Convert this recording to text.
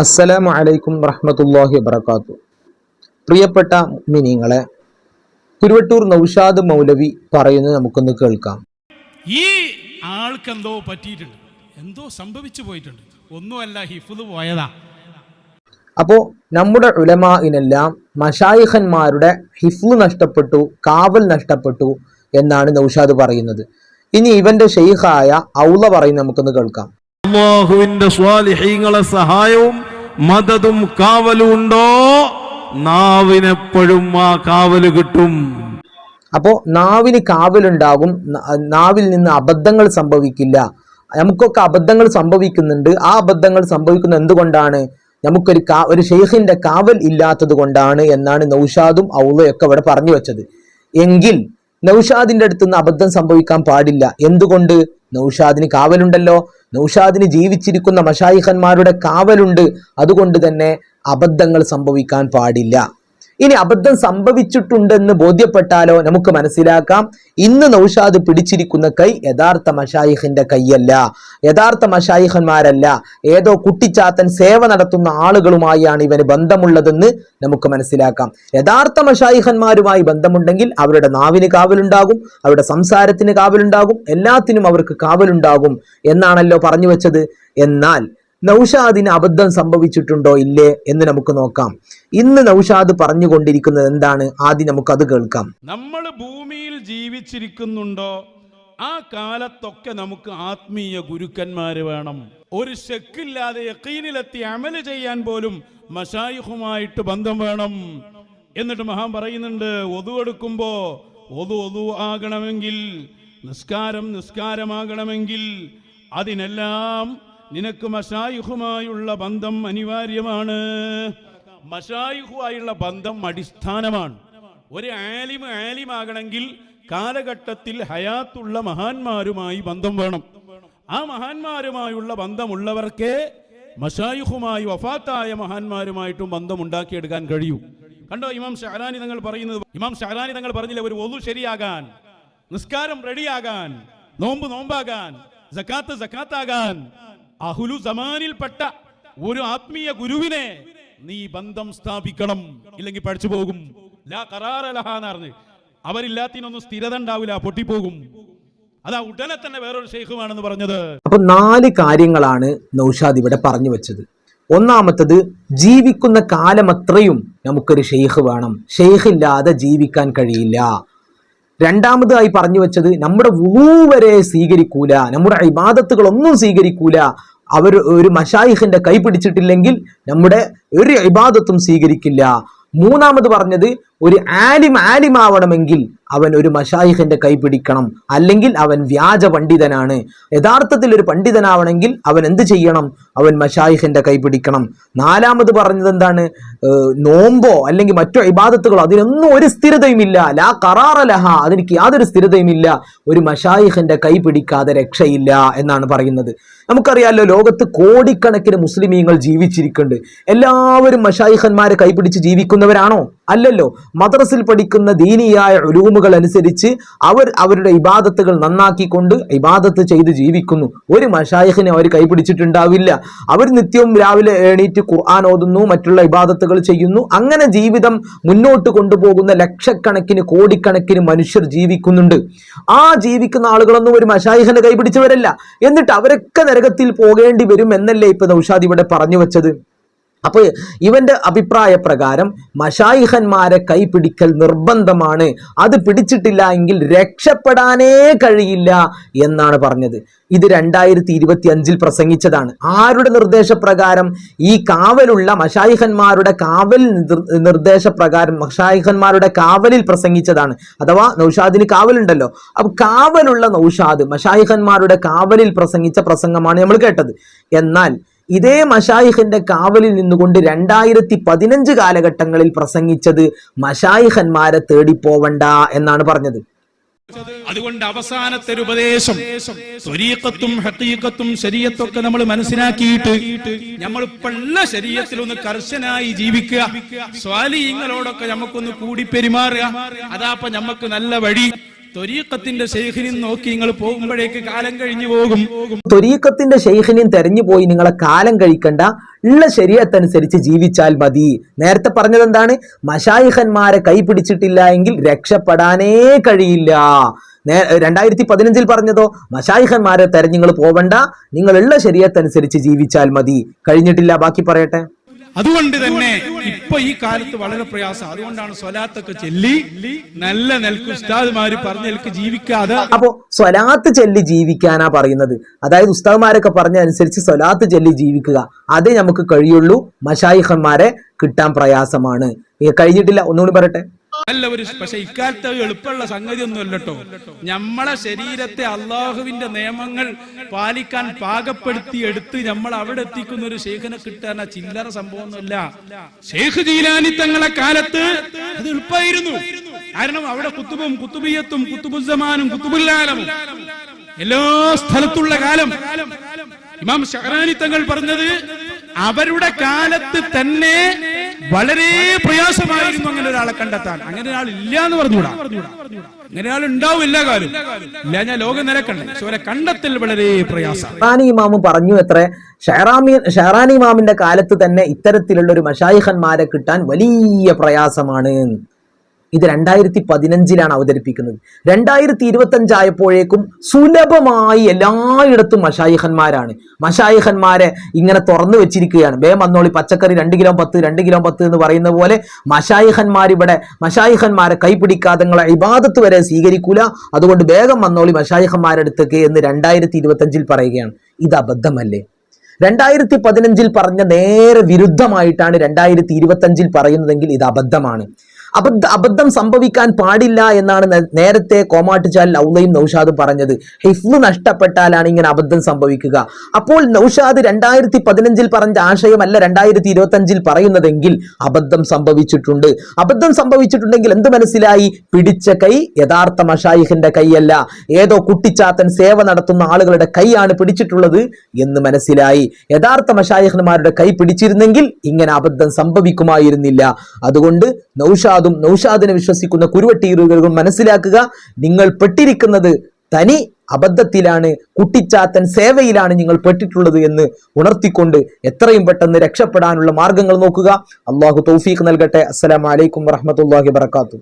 അസ്സലാമു അലൈക്കും വറഹ്മത്തുള്ളാഹി വബർക്കാത്തു പ്രിയപ്പെട്ട മിനിങ്ങളെ കുരുവട്ടൂർ നൗഷാദ് മൗലവി പറയുന്നത് നമുക്കൊന്ന് കേൾക്കാം. ഈ ആൾക്ക് എന്തോ പറ്റിയിട്ടുണ്ട്. എന്തോ സംഭവിച്ചു പോയിട്ടുണ്ട്. ഒന്നുമല്ല ഹിഫുദ് പോയതാ. അപ്പോ നമ്മുടെ ഉലമാഇനെല്ലാം മഷായിഖന്മാരുടെ ഹിഫ്ലു നഷ്ടപ്പെട്ടു കാവൽ നഷ്ടപ്പെട്ടു എന്നാണ് നൗഷാദ് പറയുന്നത്. ഇനി ഇവന്റെ ഷെയ്ഖായ ഔല പറയുന്നത് നമുക്കൊന്ന് കേൾക്കാം. അള്ളാഹുവിന്റെ സ്വാലിഹീങ്ങളെ സഹായവും മദതും കാവലും ഉണ്ടോ? നാവിനെപ്പോഴും ആ കാവൽ കിട്ടും. അപ്പോ നാവിന് കാവലുണ്ടാകും നാവിൽ നിന്ന് അബദ്ധങ്ങൾ സംഭവിക്കില്ല. നമുക്കൊക്കെ അബദ്ധങ്ങൾ സംഭവിക്കുന്നുണ്ട്. ആ അബദ്ധങ്ങൾ സംഭവിക്കുന്നത് എന്തുകൊണ്ടാണ്? നമുക്കൊരു കാ ഒരു ഷെയ്ഖിന്റെ കാവൽ ഇല്ലാത്തത് കൊണ്ടാണ് എന്നാണ് നൗഷാദും ഔളയൊക്കെ ഇവിടെ പറഞ്ഞു വെച്ചത്. എങ്കിൽ നൗഷാദിന്റെ അടുത്ത് നിന്ന് അബദ്ധം സംഭവിക്കാൻ പാടില്ല. എന്തുകൊണ്ട്? നൗഷാദിന് കാവലുണ്ടല്ലോ. നൗഷാദിന് ജീവിച്ചിരിക്കുന്ന മഷായിഖന്മാരുടെ കാവലുണ്ട്. അതുകൊണ്ട് തന്നെ അബദ്ധങ്ങൾ സംഭവിക്കാൻ പാടില്ല. ഇനി അബദ്ധം സംഭവിച്ചിട്ടുണ്ടെന്ന് ബോധ്യപ്പെട്ടാലോ നമുക്ക് മനസ്സിലാക്കാം. ഇന്ന് നൗഷാദ് പിടിച്ചിരിക്കുന്ന കൈ യഥാർത്ഥ മഷായിഖിന്റെ കൈയല്ല. യഥാർത്ഥ മഷായിഖന്മാരല്ല. ഏതോ കുട്ടിച്ചാത്തൻ സേവ നടത്തുന്ന ആളുകളുമായാണ് ഇവന് ബന്ധമുള്ളതെന്ന് നമുക്ക് മനസ്സിലാക്കാം. യഥാർത്ഥ മഷായിഖന്മാരുമായി ബന്ധമുണ്ടെങ്കിൽ അവരുടെ നാവിന് കാവലുണ്ടാകും അവരുടെ സംസാരത്തിന് കാവലുണ്ടാകും എല്ലാത്തിനും അവർക്ക് കാവലുണ്ടാകും എന്നാണല്ലോ പറഞ്ഞു വെച്ചത്. എന്നാൽ നൗഷാദിന് അബദ്ധം സംഭവിച്ചിട്ടുണ്ടോ ഇല്ലേ എന്ന് നമുക്ക് നോക്കാം. ഇന്ന് നൗഷാദ് പറഞ്ഞുകൊണ്ടിരിക്കുന്നത് എന്താണ്? ആദ്യം നമുക്ക് അത് കേൾക്കാം. നമ്മൾ ഭൂമിയിൽ ജീവിച്ചിരിക്കുന്നുണ്ടോ? ആ കാലത്തൊക്കെ നമുക്ക് ആത്മീയ ഗുരുക്കന്മാര് വേണം. ഒരു ശെക്കില്ലാതെ യക്കീനിലെത്തി അമൽ ചെയ്യാൻ പോലും മഷായിഹുമായിട്ട് ബന്ധം വേണം. എന്നിട്ട് മഹാൻ പറയുന്നുണ്ട് ഒതു എടുക്കുമ്പോ ഒതു ഒതു ആകണമെങ്കിൽ നിസ്കാരം നിസ്കാരമാകണമെങ്കിൽ അതിനെല്ലാം നിനക്ക് മഷായിഹുമായുള്ള ബന്ധം അനിവാര്യമാണ്. മഷായുഹുമായുള്ള ബന്ധം അടിസ്ഥാനമാണ്. ഒരു ആലിം ആലിമാകണമെങ്കിൽ കാലഘട്ടത്തിൽ ഹയാത്തുള്ള മഹാന്മാരുമായി ബന്ധം വേണം. ആ മഹാന്മാരുമായുള്ള ബന്ധമുള്ളവർക്കേ മഷായുഹുമായി വഫാത്തായ മഹാന്മാരുമായിട്ടും ബന്ധം ഉണ്ടാക്കിയെടുക്കാൻ കഴിയൂ. കണ്ടോ ഇമാം ഷഹറാനി തങ്ങൾ പറയുന്നത് ഇമാം ഷഹറാനി തങ്ങൾ പറഞ്ഞില്ല ഒരു ഒതു ശരിയാകാൻ നിസ്കാരം റെഡിയാകാൻ നോമ്പ് നോമ്പാകാൻ ജക്കാത്ത് സക്കാത്താകാൻ അഹുലു സമാനിൽപ്പെട്ട ഒരു ആത്മീയ ഗുരുവിനെ നീ ബന്ധം സ്ഥാപിക്കണം. ഇല്ലെങ്കിൽ പഠിച്ചു പോകും. ലാ കറാറലഹാന്ന് അവരില്ലാത്തിനൊന്നും സ്ഥിരത ഉണ്ടാവില്ല പൊട്ടിപ്പോകും. അതാ ഉടനെ തന്നെ വേറൊരു ഷെയ്ഖുമാണെന്ന് പറഞ്ഞത്. അപ്പൊ നാല് കാര്യങ്ങളാണ് നൌഷാദ് ഇവിടെ പറഞ്ഞു വെച്ചത്. ഒന്നാമത്തത് ജീവിക്കുന്ന കാലമത്രയും നമുക്കൊരു ഷെയ്ഖ് വേണം. ഷെയ്ഖ് ഇല്ലാതെ ജീവിക്കാൻ കഴിയില്ല. രണ്ടാമതായി പറഞ്ഞു വെച്ചത് നമ്മുടെ വുളൂ വരെ സ്വീകരിക്കൂല നമ്മുടെ ഇബാദത്തുകളൊന്നും സ്വീകരിക്കൂല. അവർ ഒരു മഷായിഖിന്റെ കൈ പിടിച്ചിട്ടില്ലെങ്കിൽ നമ്മുടെ ഒരു ഇബാദത്തും സ്വീകരിക്കില്ല. മൂന്നാമത് പറഞ്ഞത് ഒരു ആലിം ആലിമാവണമെങ്കിൽ അവൻ ഒരു മഷായിഖിന്റെ കൈ പിടിക്കണം. അല്ലെങ്കിൽ അവൻ വ്യാജ പണ്ഡിതനാണ്. യഥാർത്ഥത്തിൽ ഒരു പണ്ഡിതനാവണമെങ്കിൽ അവൻ എന്ത് ചെയ്യണം? അവൻ മഷായിഖിന്റെ കൈ പിടിക്കണം. നാലാമത് പറഞ്ഞത് എന്താണ്? നോമ്പോ അല്ലെങ്കിൽ മറ്റു ഇബാദത്തുകളോ അതിനൊന്നും ഒരു സ്ഥിരതയുമില്ല. ലാ കറാറലഹ അതിനിക്ക് യാതൊരു സ്ഥിരതയുമില്ല. ഒരു മഷായിഖിന്റെ കൈ പിടിക്കാതെ രക്ഷയില്ല എന്നാണ് പറയുന്നത്. നമുക്കറിയാലോ ലോകത്ത് കോടിക്കണക്കിന് മുസ്ലിമീങ്ങൾ ജീവിച്ചിരിക്കുന്നുണ്ട്. എല്ലാവരും മഷായിഖന്മാരെ കൈപിടിച്ച് ജീവിക്കുന്നവരാണോ? അല്ലല്ലോ മദ്രസിൽ പഠിക്കുന്ന ദീനിയായ ഉലൂമുകൾ അനുസരിച്ച് അവർ അവരുടെ ഇബാദത്തുകൾ നന്നാക്കിക്കൊണ്ട് ഇബാദത്ത് ചെയ്ത് ജീവിക്കുന്നു. ഒരു മഷായഹിനെ അവർ കൈപിടിച്ചിട്ടുണ്ടാവില്ല. അവർ നിത്യവും രാവിലെ എണീറ്റ് ഖുർആൻ ഓതുന്നു മറ്റുള്ള ഇബാദത്തുകൾ ചെയ്യുന്നു. അങ്ങനെ ജീവിതം മുന്നോട്ട് കൊണ്ടുപോകുന്ന ലക്ഷക്കണക്കിന് കോടിക്കണക്കിന് മനുഷ്യർ ജീവിക്കുന്നുണ്ട്. ആ ജീവിക്കുന്ന ആളുകളൊന്നും ഒരു മഷായഹിനെ കൈപിടിച്ചവരല്ല. എന്നിട്ട് അവരൊക്കെ നരകത്തിൽ പോകേണ്ടി വരും എന്നല്ലേ ഇപ്പൊ നൗഷാദ് ഇവിടെ പറഞ്ഞു വെച്ചത്? അപ്പോൾ ഇവന്റെ അഭിപ്രായ പ്രകാരം മഷായിഹന്മാരെ കൈപിടിക്കൽ നിർബന്ധമാണ്. അത് പിടിച്ചിട്ടില്ല എങ്കിൽ രക്ഷപ്പെടാനേ കഴിയില്ല എന്നാണ് പറഞ്ഞത്. ഇത് രണ്ടായിരത്തി ഇരുപത്തി അഞ്ചിൽ പ്രസംഗിച്ചതാണ്. ആരുടെ നിർദ്ദേശപ്രകാരം? ഈ കാവലുള്ള മഷായിഹന്മാരുടെ കാവൽ നിർദ്ദേശപ്രകാരം മഷായിഹന്മാരുടെ കാവലിൽ പ്രസംഗിച്ചതാണ്. അഥവാ നൗഷാദിന് കാവലുണ്ടല്ലോ. അപ്പൊ കാവലുള്ള നൗഷാദ് മഷായിഹന്മാരുടെ കാവലിൽ പ്രസംഗിച്ച പ്രസംഗമാണ് നമ്മൾ കേട്ടത്. എന്നാൽ ഇതേ മഷായിഖിന്റെ കാവലിൽ നിന്നുകൊണ്ട് രണ്ടായിരത്തി പതിനഞ്ച് കാലഘട്ടങ്ങളിൽ പ്രസംഗിച്ചത് മഷായിഖന്മാരെ തേടിപ്പോവണ്ട എന്നാണ് പറഞ്ഞത്. അതുകൊണ്ട് അവസാനത്തെ ഒരു ഉപദേശം സ്വരീക്കത്തും ഹത്തീക്കത്തും ശരീരത്തൊക്കെ നമ്മൾ മനസ്സിലാക്കിയിട്ട് നമ്മൾ പള്ള ശരീരത്തിൽ ഒന്ന് കർശനായി ജീവിക്കുക. സ്വാലിങ്ങളോടൊക്കെ നമുക്കൊന്ന് കൂടി പെരുമാറുക അതാപ്പ നമുക്ക് നല്ല വഴി. ത്വരീഖത്തിന്റെ ശൈഖിനും നോക്കി നിങ്ങൾ പോകുമ്പോഴേക്ക് കാലം കഴിഞ്ഞു പോകും. തൊരീക്കത്തിന്റെ ശൈഖിനും തെരഞ്ഞു പോയി നിങ്ങളെ കാലം കഴിക്കണ്ട. ഉള്ള ശരീരത്തനുസരിച്ച് ജീവിച്ചാൽ മതി. നേരത്തെ പറഞ്ഞത് എന്താണ് മഷായിഖന്മാരെ കൈപിടിച്ചിട്ടില്ല എങ്കിൽ രക്ഷപ്പെടാനേ കഴിയില്ല. രണ്ടായിരത്തി പതിനഞ്ചിൽ പറഞ്ഞതോ? മഷായിഖന്മാരെ തെരഞ്ഞു നിങ്ങൾ പോവണ്ട. നിങ്ങളുള്ള ശരീരത്തനുസരിച്ച് ജീവിച്ചാൽ മതി. കഴിഞ്ഞിട്ടില്ല ബാക്കി പറയട്ടെ. അതുകൊണ്ട് തന്നെ ഇപ്പൊ ഈ കാലത്ത് വളരെ പ്രയാസം. അതുകൊണ്ടാണ് സ്വലാത്തൊക്കെ ചെല്ലി നല്ല നെൽക്കുസ്താദ്മാര് പറഞ്ഞ നെൽക്ക് ജീവിക്കാതെ അപ്പോ സ്വലാത്ത് ചെല്ലി ജീവിക്കാനാ പറയുന്നത്. അതായത് ഉസ്താദ്മാരൊക്കെ പറഞ്ഞ അനുസരിച്ച് സ്വലാത്ത് ചെല്ലി ജീവിക്കുക. അതേ നമുക്ക് കഴിയുള്ളൂ. മഷായിഹന്മാരെ കിട്ടാൻ പ്രയാസമാണ്. കഴിഞ്ഞിട്ടില്ല. ഒന്നുകൂടി പറയട്ടെ. നല്ല ഒരു പക്ഷെ ഇക്കാലത്ത് എളുപ്പമുള്ള സംഗതി ഒന്നും അല്ലട്ടോ നമ്മളെ ശരീരത്തെ അള്ളാഹുവിന്റെ നിയമങ്ങൾ പാലിക്കാൻ പാകപ്പെടുത്തി എടുത്ത് നമ്മൾ അവിടെ എത്തിക്കുന്ന ഒരു ശേഖനെ കിട്ടാൻ ചില്ലറ സംഭവമൊന്നുമല്ല. ഷേഖ് ജീലാനി തങ്ങളെ കാലത്ത് അത് എളുപ്പമായിരുന്നു. കാരണം അവിടെ കുത്തുബും കുത്തുബിയത്തും കുത്തുബുസമാനും കുത്തുബുല്ലാലമും എല്ലാ സ്ഥലത്തുള്ള കാലം. ഇമാം ഷഹറാനി തങ്ങൾ പറഞ്ഞത് അവരുടെ കാലത്ത് തന്നെ വളരെ പ്രയാസമായിരുന്നു അങ്ങനെ ഒരാളെ കണ്ടെത്താൻ. അങ്ങനെ ഒരാൾ ഇല്ല എന്ന് പറഞ്ഞുകൂടാ. അങ്ങനെ ഒരാൾ ഉണ്ടാവില്ല കാലം ഇല്ല ഞാൻ ലോകം നിലക്കണ്ടേ പക്ഷെ കണ്ടെത്തൽ വളരെ പ്രയാസം ഷെഹറാനി ഇമാമ് പറഞ്ഞു എത്ര? ഷെഹറാമി ഷെഹറാനി ഇമാമിന്റെ കാലത്ത് തന്നെ ഇത്തരത്തിലുള്ള ഒരു മഷായിഖന്മാരെ കിട്ടാൻ വലിയ പ്രയാസമാണ്. ഇത് രണ്ടായിരത്തി പതിനഞ്ചിലാണ് അവതരിപ്പിക്കുന്നത്. രണ്ടായിരത്തി ഇരുപത്തി അഞ്ചായപ്പോഴേക്കും സുലഭമായി എല്ലായിടത്തും മഷായിഹന്മാരാണ്. മഷായിഹന്മാരെ ഇങ്ങനെ തുറന്നു വെച്ചിരിക്കുകയാണ്. ബേ വന്നോളി പച്ചക്കറി രണ്ട് കിലോ പത്ത് രണ്ട് കിലോ പത്ത് എന്ന് പറയുന്ന പോലെ മഷായിഹന്മാർ ഇവിടെ മഷായിഖന്മാരെ കൈപിടിക്കാതെ ഇബാദത്ത് വരെ സ്വീകരിക്കൂല. അതുകൊണ്ട് വേഗം വന്നോളി മഷായിഹന്മാരുടെ അടുത്തേക്ക് എന്ന് രണ്ടായിരത്തി ഇരുപത്തി അഞ്ചിൽ പറയുകയാണ്. ഇത് അബദ്ധമല്ലേ? രണ്ടായിരത്തി പതിനഞ്ചിൽ പറഞ്ഞ നേരെ വിരുദ്ധമായിട്ടാണ് രണ്ടായിരത്തി ഇരുപത്തി അഞ്ചിൽ പറയുന്നതെങ്കിൽ ഇത് അബദ്ധമാണ്. അബദ്ധ അബദ്ധം സംഭവിക്കാൻ പാടില്ല എന്നാണ് നേരത്തെ കോമാട്ടുചാൽ ലൗലയും നൌഷാദും പറഞ്ഞത്. ഹിഫ്ല് നഷ്ടപ്പെട്ടാലാണ് ഇങ്ങനെ അബദ്ധം സംഭവിക്കുക. അപ്പോൾ നൌഷാദ് രണ്ടായിരത്തി പതിനഞ്ചിൽ പറഞ്ഞ ആശയമല്ല രണ്ടായിരത്തി ഇരുപത്തി അഞ്ചിൽ പറയുന്നതെങ്കിൽ അബദ്ധം സംഭവിച്ചിട്ടുണ്ട്. അബദ്ധം സംഭവിച്ചിട്ടുണ്ടെങ്കിൽ എന്ത് മനസ്സിലായി? പിടിച്ച കൈ യഥാർത്ഥ മഷായിഖിന്റെ കൈയല്ല. ഏതോ കുട്ടിച്ചാത്തൻ സേവ നടത്തുന്ന ആളുകളുടെ കൈയാണ് പിടിച്ചിട്ടുള്ളത് എന്ന് മനസ്സിലായി. യഥാർത്ഥ മഷായിഹന്മാരുടെ കൈ പിടിച്ചിരുന്നെങ്കിൽ ഇങ്ങനെ അബദ്ധം സംഭവിക്കുമായിരുന്നില്ല. അതുകൊണ്ട് നൌഷാദും നൌഷാദിനെ വിശ്വസിക്കുന്ന കുരുവട്ടീറുകളും മനസ്സിലാക്കുക നിങ്ങൾ പെട്ടിരിക്കുന്നത് തനി അബദ്ധത്തിലാണ് കുട്ടിച്ചാത്തൻ സേവയിലാണ് നിങ്ങൾ പെട്ടിട്ടുള്ളത് എന്ന് ഉണർത്തിക്കൊണ്ട് എത്രയും പെട്ടെന്ന് രക്ഷപ്പെടാനുള്ള മാർഗങ്ങൾ നോക്കുക. അള്ളാഹു തൗഫീഖ് നൽകട്ടെ. അസ്സലാമലൈക്കും വറഹമത്തല്ലാഹി വബർക്കാത്തു